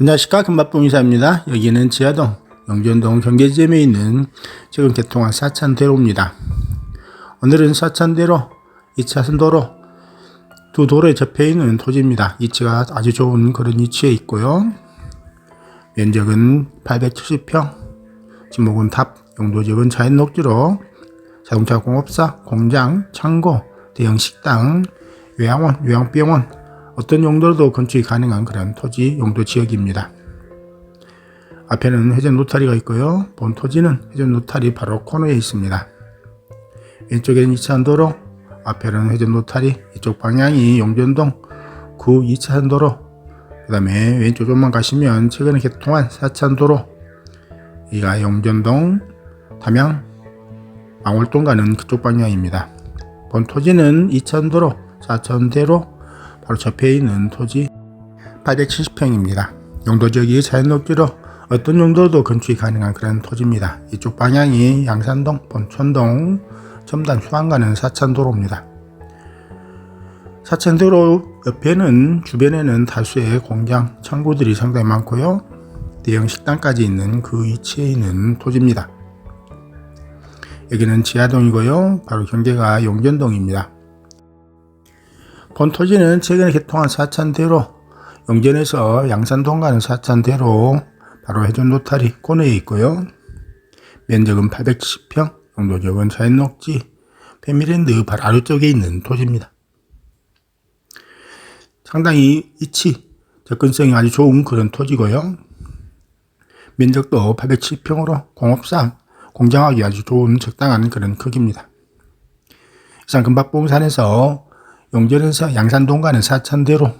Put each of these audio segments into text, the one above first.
안녕하십니까 금밥봉 이사입니다. 여기는 지하동 영전동 경계지점에 있는 지금 개통한 사천대로입니다. 오늘은 사천대로 2차선 도로 두 도로에 접해 있는 토지입니다. 위치가 아주 좋은 그런 위치에 있고요. 면적은 870평, 지목은 탑, 용도지역은 자연 녹지로 자동차 공업사, 공장, 창고, 대형 식당, 요양원, 요양병원 어떤 용도로도 건축이 가능한 그런 토지 용도 지역입니다. 앞에는 회전 노타리가 있고요. 본 토지는 회전 노타리 바로 코너에 있습니다. 왼쪽에는 2차선 도로, 앞에는 회전 노타리, 이쪽 방향이 용전동 구 2차선 도로, 그 다음에 왼쪽 좀만 가시면 최근에 개통한 4차선 도로, 이가 용전동, 담양, 망월동 가는 그쪽 방향입니다. 본 토지는 2차선 도로, 4차선 대로, 바로 접해 있는 토지 870평입니다. 용도 지역이 자연 녹지로 어떤 용도도 건축이 가능한 그런 토지입니다. 이쪽 방향이 양산동, 본촌동, 첨단 수안 가는 사천도로입니다. 사천도로 옆에는 주변에는 다수의 공장, 창고들이 상당히 많고요. 대형 식당까지 있는 그 위치에 있는 토지입니다. 여기는 지하동이고요. 바로 경계가 용전동입니다. 본 토지는 최근에 개통한 사천대로 용전에서 양산동 가는 사천대로 바로 회전 노타리 코너에 있고요. 면적은 870평, 용도적은 자연녹지, 패밀랜드 바로 아래쪽에 있는 토지입니다. 상당히 위치, 접근성이 아주 좋은 그런 토지고요. 면적도 870평으로 공업상 공장하기 아주 좋은 적당한 그런 크기입니다. 이상 금박봉산에서 용전에서 양산동 가는 사천대로,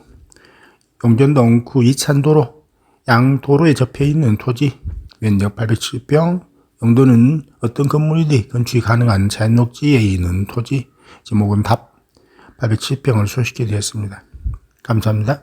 용전동 구 이찬도로, 양도로에 접해 있는 토지, 면적 870평, 용도는 어떤 건물이든 건축이 가능한 자연녹지에 있는 토지, 제목은 답 870평을 소식해 드렸습니다. 감사합니다.